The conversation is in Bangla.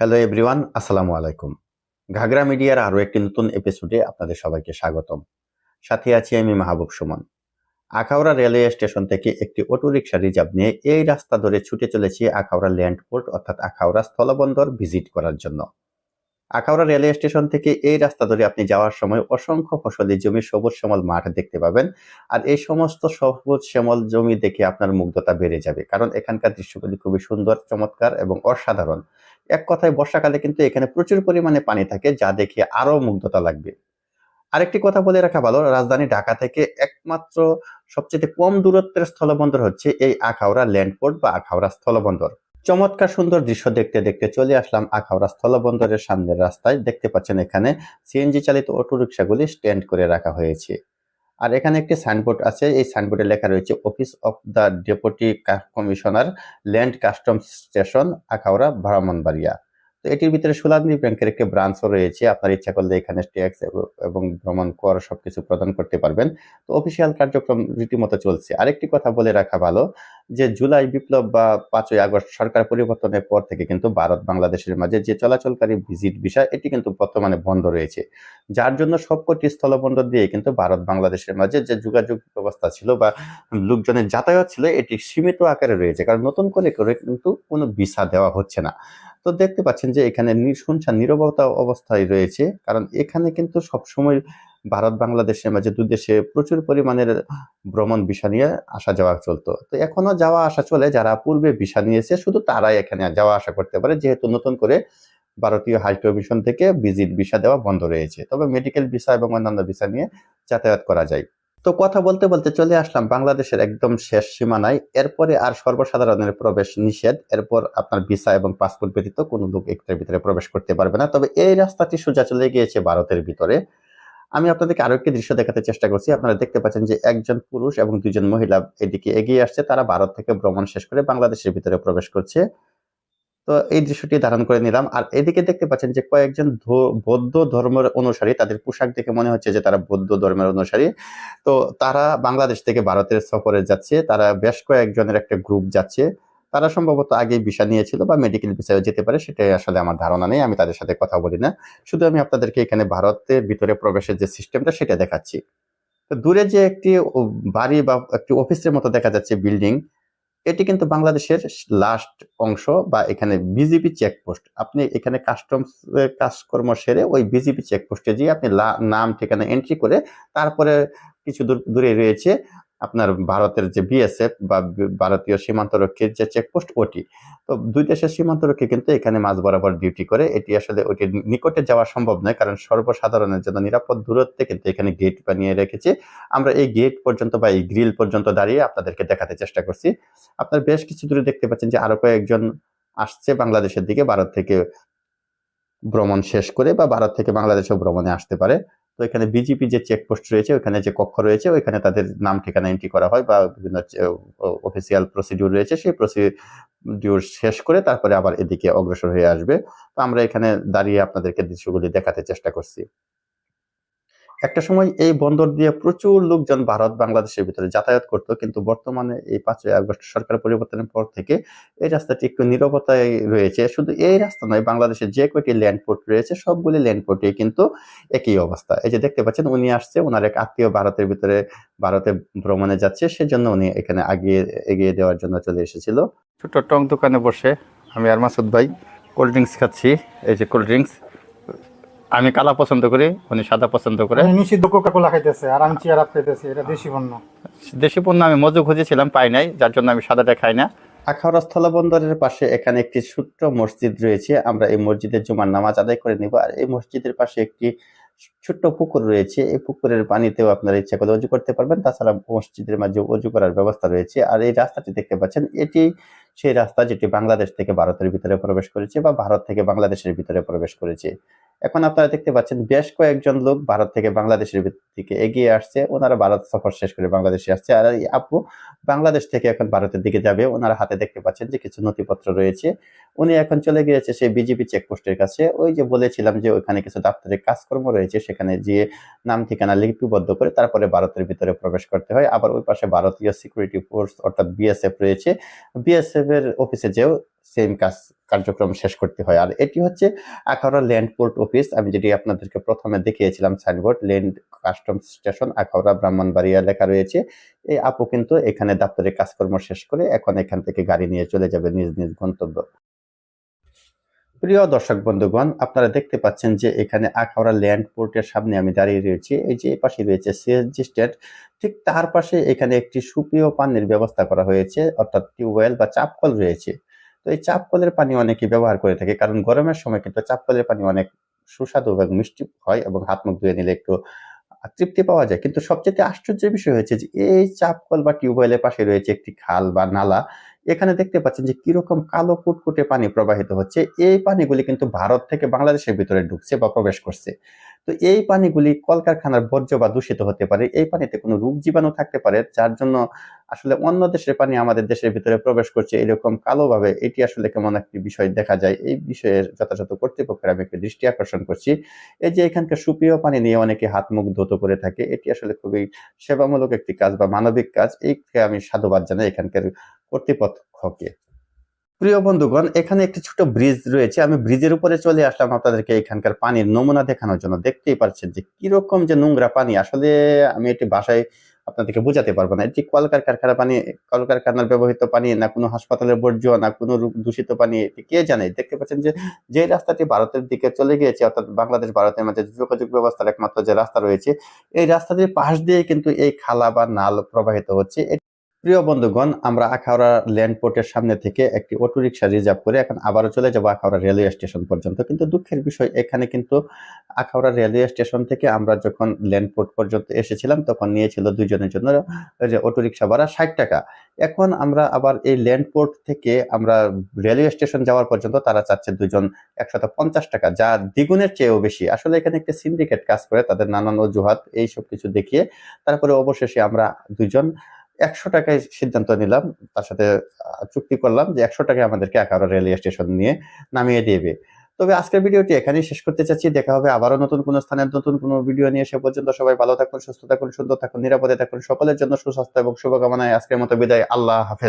হ্যালো এভরিওয়ান আসসালামু আলাইকুম ঘাগরা মিডিয়ার আরও একটি নতুন এপিসোডে আপনাদের সবাইকে স্বাগতম। সাথে আছি আমি মাহবুব সুমন। আখাউড়া রেলওয়ে স্টেশন থেকে একটি অটোরিকশা রিজার্ভ নিয়ে এই রাস্তা ধরে ছুটে চলেছি আখাউড়া ল্যান্ডপোর্ট অর্থাৎ আখাউড়া স্থলবন্দর ভিজিট করার জন্য। আখাউড়া রেলওয়ে স্টেশন থেকে এই রাস্তা ধরে আপনি যাওয়ার সময় অসংখ্য ফসলি জমি সবুজ শ্যামল মাঠ দেখতে পাবেন। আর এই সমস্ত সবুজ শ্যামল জমি দেখে আপনার মুগ্ধতা বেড়ে যাবে। কারণ এখানকার দৃশ্যগুলি খুবই সুন্দর, চমৎকার এবং অসাধারণ। এক কথায় বর্ষাকালে কিন্তু এখানে প্রচুর পরিমাণে পানি থাকে, যা দেখে আরও মুগ্ধতা লাগবে। আরেকটি কথা বলে রাখা ভালো, রাজধানী ঢাকা থেকে একমাত্র সবচেয়ে কম দূরত্বের স্থলবন্দর হচ্ছে এই আখাউড়া ল্যান্ডপোর্ট বা আখাউড়া স্থলবন্দর। চমৎকার সুন্দর দৃশ্য দেখতে দেখতে চলে আসলাম আখাউড়া স্থলবন্দরের সামনের রাস্তায়। দেখতে পাচ্ছেন এখানে সিএনজি চালিত অটোরিকশাগুলি স্ট্যান্ড করে রাখা হয়েছে। আর এখানে একটি সাইনবোর্ড আছে, এই সাইনবোর্ডে লেখা রয়েছে, office of the deputy commissioner land customs station, Akhaura Brahmanbaria তো এটির ভিতরে সুলাদি ব্যাংকের একটি ব্রাঞ্চও রয়েছে। আপনার ইচ্ছা করলে এখানে ট্যাক্স এবং ভ্রমণ কর সবকিছু প্রদান করতে পারবেন। তো অফিসিয়াল কার্যক্রম রীতিমতো চলছে। আরেকটি কথা বলে রাখা ভালো যে জুলাই বিপ্লব বা পাঁচই আগস্ট সরকার পরিবর্তনের পর থেকে কিন্তু ভারত বাংলাদেশের মাঝে যে চলাচলকারী ভিজিট বিষয়, এটি কিন্তু বর্তমানে বন্ধ রয়েছে। যার জন্য সবকটি স্থলবন্দর দিয়ে কিন্তু ভারত বাংলাদেশের মাঝে যে যোগাযোগ ব্যবস্থা ছিল বা লোকজনের যাতায়াত ছিল, এটি সীমিত আকারে রয়েছে। কারণ নতুন করে করে কিন্তু কোনো ভিসা দেওয়া হচ্ছে না। তো দেখতে পাচ্ছেন যে এখানে শুনছান নিরবতা অবস্থায় রয়েছে। কারণ এখানে কিন্তু সবসময় ভারত, বাংলাদেশের মাঝে দুই দেশে প্রচুর পরিমাণের ভ্রমণ ভিসা নিয়ে আসা যাওয়া চলতো। তো এখনও যাওয়া আসা চলে, যারা পূর্বে ভিসা নিয়েছে শুধু তারাই এখানে যাওয়া আসা করতে পারে, যেহেতু নতুন করে ভারতীয় হাই কমিশন থেকে ভিজিট ভিসা দেওয়া বন্ধ রয়েছে। তবে মেডিকেল ভিসা এবং অন্যান্য ভিসা নিয়ে যাতায়াত করা যায়। তো কথা বলতে বলতে চলে আসলাম বাংলাদেশের একদম শেষ সীমানায়। এরপরে আর সর্বসাধারণের প্রবেশ নিষেধ। এরপর আপনার ভিসা এবং পাসপোর্ট ব্যতীত কোনো লোক একটার ভিতরে প্রবেশ করতে পারবে না। তবে এই রাস্তাটি সোজা চলে গিয়েছে ভারতের ভিতরে। আমি আপনাদেরকে আরও একটি দৃশ্য দেখাতে চেষ্টা করছি। আপনারা দেখতে পাচ্ছেন যে একজন পুরুষ এবং দুজন মহিলা এদিকে এগিয়ে আসছে। তারা ভারত থেকে ভ্রমণ শেষ করে বাংলাদেশের ভিতরে প্রবেশ করছে। তো এই দৃশ্যটি ধারণ করে নিলাম। আর এদিকে দেখতে পাচ্ছেন যে কয়েকজন বৌদ্ধ ধর্মের অনুসারী, তাদের পোশাক দেখে মনে হচ্ছে যে তারা বৌদ্ধ ধর্মের অনুসারী। তো তারা বাংলাদেশ থেকে ভারতের সফরে যাচ্ছে, তারা বেশ কয়েকজনের একটা গ্রুপ যাচ্ছে। তারা সম্ভবত আগে ভিসা নিয়েছিল বা মেডিকেল ভিসায় যেতে পারে, সেটাই আসলে আমার ধারণা নেই, আমি তাদের সাথে কথা বলি না। শুধু আমি আপনাদেরকে এখানে ভারতের ভিতরে প্রবেশের যে সিস্টেমটা, সেটা দেখাচ্ছি। দূরে যে একটি বাড়ি বা একটি অফিসের মতো দেখা যাচ্ছে বিল্ডিং এটি কিন্তু বাংলাদেশের লাস্ট অংশ বা এখানে বিজিপি চেকপোস্ট আপনি এখানে কাস্টমস কাজকর্ম সেরে ওই বিজিপি চেকপোস্টে গিয়ে আপনি নাম, ঠিকানা এন্ট্রি করে তারপরে কিছু দূর, দূরে রয়েছে। আপনার ভারতের যে বিএসএফ বা ভারতীয় সীমান্তরক্ষীর যে চেকপোস্ট ওটি, তো দুই দেশের সীমান্তরক্ষী কিন্তু এখানে মাঝ বরাবর ডিউটি করে। এটি আসলে ওটির নিকটে যাওয়া সম্ভব নয়, কারণ সর্বসাধারণের জন্য নিরাপদ দূরত্বে কিন্তু এখানে গেট বানিয়ে রেখেছে। আমরা এই গেট পর্যন্ত বা এই গ্রিল পর্যন্ত দাঁড়িয়ে আপনাদেরকে দেখাতে চেষ্টা করছি। আপনার বেশ কিছু দূরে দেখতে পাচ্ছেন যে আরও কয়েকজন আসছে বাংলাদেশের দিকে, ভারত থেকে ভ্রমণ শেষ করে বা ভারত থেকে বাংলাদেশেও ভ্রমণে আসতে পারে। তো এখানে বিজেপি যে চেকপোস্ট রয়েছে, ওখানে যে কক্ষ রয়েছে, ওইখানে তাদের নাম, ঠিকানা এন্ট্রি করা হয় বা বিভিন্ন অফিসিয়াল প্রসিডিউর রয়েছে, সেই প্রসিডিউর শেষ করে তারপরে আবার এদিকে অগ্রসর হয়ে আসবে। তো আমরা এখানে দাঁড়িয়ে আপনাদেরকে দৃশ্যগুলি দেখাতে চেষ্টা করছি। একটা সময় এই বন্দর দিয়ে প্রচুর লোকজন ভারত বাংলাদেশের ভিতরে যাতায়াত করতো, কিন্তু বর্তমানে এই পাঁচই আগস্ট সরকার পরিবর্তনের পর থেকে এই রাস্তাটি একটু নিরবতায় রয়েছে। শুধু এই রাস্তা নয়, বাংলাদেশের যে কয়টি ল্যান্ডপোর্ট রয়েছে, সবগুলি ল্যান্ডপোর্টে কিন্তু একই অবস্থা। এই যে দেখতে পাচ্ছেন, উনি আসছে ওনার এক আত্মীয় ভারতের ভিতরে, ভারতে ভ্রমণে যাচ্ছে, সেজন্য উনি এখানে আগিয়ে, এগিয়ে দেওয়ার জন্য চলে এসেছিল। ছোট টং দোকানে বসে আমি আর মাসুদ ভাই কোল্ড ড্রিঙ্কস খাচ্ছি। এই যে কোল্ড ড্রিঙ্কস আমি কালা পছন্দ করি উনি সাদা পছন্দ করে। নিষিদ্ধ কোকা কোলা খাইতেছে আর আমি চেয়ার এটা দেশি পণ্য। দেশি পণ্য আমি মজু খুঁজেছিলাম পাই নাই যার জন্য আমি সাদাটা খাই না। আখাউড়া স্থলবন্দরের পাশে এখানে একটি ছোট্ট মসজিদ রয়েছে আমরা এই মসজিদের জুমার নামাজ আদায় করে নিব আর এই মসজিদের পাশে একটি ছোট্ট পুকুর রয়েছে এই পুকুরের পানিতেও আপনারা ইচ্ছা করলে অজু করতে পারবেন তাছাড়া মসজিদের মাঝে অজু করার ব্যবস্থা রয়েছে আর এই রাস্তাটি দেখতে পাচ্ছেন এটি সেই রাস্তা যেটি বাংলাদেশ থেকে ভারতের ভিতরে প্রবেশ করেছে বা ভারত থেকে বাংলাদেশের ভিতরে প্রবেশ করেছে। এখন আপনারা দেখতে পাচ্ছেন বেশ কয়েকজন লোক ভারত থেকে বাংলাদেশের দিকে এগিয়ে আসছে। ওনারা ভারত সফর শেষ করে বাংলাদেশে আসছে। আর এই আপু বাংলাদেশ থেকে এখন ভারতের দিকে যাবে। ওনারা হাতে দেখতে পাচ্ছেন যে কিছু নথিপত্র রয়েছে। উনি এখন চলে গিয়েছে সেই বিজেপি চেকপোস্টের কাছে। ওই যে বলেছিলাম যে ওইখানে কিছু দাপ্তরিক কাজকর্ম রয়েছে। সেখানে গিয়ে নাম ঠিকানা লিপিবদ্ধ করে তারপরে ভারতের ভিতরে প্রবেশ করতে হয়। আবার ওই পাশে ভারতীয় সিকিউরিটি ফোর্স অর্থাৎ বিএসএফ রয়েছে। বিএসএফ এর অফিসে যেও সেম কাজ, কার্যক্রম শেষ করতে হয়। আর এটি হচ্ছে আখাউড়া ল্যান্ড পোর্ট অফিস আমি যেটি আপনাদেরকে প্রথমে দেখিয়েছিলাম signboard land customs station Akhaura Brahmanbaria লেখা রয়েছে। এই আপু কিন্তু এখানে দাপ্তরিক কাজকর্ম শেষ করে এখন এখান থেকে গাড়ি নিয়ে চলে যাবে নিজ নিজ গন্তব্য। প্রিয় দর্শক বন্ধুগণ, আপনারা দেখতে পাচ্ছেন যে এখানে আখাউড়া ল্যান্ড পোর্টের সামনে আমি দাঁড়িয়ে রয়েছি। এই যে পাশে রয়েছে সিএসজি স্ট্যান্ড ঠিক তার পাশে এখানে একটি সুপ্রিয় পানির ব্যবস্থা করা হয়েছে, অর্থাৎ টিউবওয়েল বা চাপকল রয়েছে। তো এই চাপকলের পানি অনেকে ব্যবহার করে থাকে। কারণ গরমের সময় কিন্তু চাপ কলের পানি অনেক সুস্বাদু এবং মিষ্টি হয় এবং হাত মুখ ধুয়ে নিলে একটু তৃপ্তি পাওয়া যায়। কিন্তু সবচেয়ে আশ্চর্যের বিষয় হয়েছে যে, এই চাপকল বা টিউবওয়েলের পাশে রয়েছে একটি খাল বা নালা এখানে দেখতে পাচ্ছেন যে কীরকম কালো কুটকুটে পানি প্রবাহিত হচ্ছে। এই পানিগুলি কিন্তু ভারত থেকে বাংলাদেশের ভিতরে ঢুকছে বা প্রবেশ করছে। তো এই পানিগুলি কলকারখানার বর্জ্য বা দূষিত হতে পারে। এই পানিতে কোনো রোগ জীবাণু থাকতে পারে, যার জন্য আসলে অন্য দেশের পানি আমাদের দেশের ভিতরে প্রবেশ করছে এরকম কালোভাবে। এটি আসলে কেমন একটি বিষয় দেখা যায়, এই বিষয়ে যথাযথ কর্তৃপক্ষের আমি একটি দৃষ্টি আকর্ষণ করছি। এই যে এখানকার সুপ্রিয় পানি নিয়ে অনেকে হাত মুখ ধুত করে থাকে, এটি আসলে খুবই সেবামূলক একটি কাজ বা মানবিক কাজ। এইকে আমি সাধুবাদ জানাই এখানকার কর্তৃপক্ষকে। প্রিয় বন্ধুগণ, এখানে একটি ছোট ব্রিজ রয়েছে। আমি ব্রিজের উপরে চলে আসলাম আপনাদেরকে এখানকার পানির নমুনা দেখানোর জন্য। দেখতেই পাচ্ছেন যে কীরকম যে নোংরা পানি। আসলে আমি এটি বাসায় আপনাদেরকে বোঝাতে পারব না। এটি কলকারখানার পানি, কলকারখানার ব্যবহৃত পানি না কোনো হাসপাতালের বর্জ্য, না কোনো দূষিত পানি। এটি কে জানে? দেখতে পাচ্ছেন যে যে রাস্তাটি ভারতের দিকে চলে গিয়েছে, অর্থাৎ বাংলাদেশ, ভারতের মাঝে যোগাযোগ ব্যবস্থার একমাত্র যে রাস্তা রয়েছে, এই রাস্তাটির পাশ দিয়ে কিন্তু এই খালা বা নাল প্রবাহিত হচ্ছে। প্রিয় বন্ধুগণ, আমরা আখাউড়া ল্যান্ড পোর্টের সামনে থেকে একটি অটোরিকশা রিজার্ভ করে এখন আবারও চলে যাব আখাউড়া রেলওয়ে স্টেশন পর্যন্ত। কিন্তু দুঃখের বিষয়, এখানে কিন্তু আখাউড়া রেলওয়ে স্টেশন থেকে আমরা যখন ল্যান্ড পোর্ট পর্যন্ত এসেছিলাম, তখন নিয়েছিল দুইজনের জন্য যে অটোরিকশা ভাড়া ষাট টাকা। এখন আমরা আবার এই ল্যান্ড পোর্ট থেকে আমরা রেলওয়ে স্টেশন যাওয়ার পর্যন্ত তারা চাচ্ছে দুজন একশত পঞ্চাশ টাকা, যা দ্বিগুণের চেয়েও বেশি। আসলে এখানে একটা সিন্ডিকেট কাজ করে, তাদের নানান অজুহাত এই সব কিছু দেখিয়ে তারপরে অবশেষে আমরা দুজন একশো টাকায় সিদ্ধান্ত নিলাম, তার সাথে চুক্তি করলাম যে একশো টাকায় আমাদেরকে একারো রেলওয়ে স্টেশন নিয়ে নামিয়ে দেবে। তবে আজকের ভিডিওটি এখানেই শেষ করতে চাচ্ছি। দেখা হবে আবারও নতুন কোনো স্থানের নতুন কোনো ভিডিও নিয়ে। সে পর্যন্ত সবাই ভালো থাকুন, সুস্থ থাকুন, সুন্দর থাকুন, নিরাপদে থাকুন। সকলের জন্য সুস্বাস্থ্য এবং শুভকামনায় আজকের মতো বিদায়। আল্লাহ হাফেজ।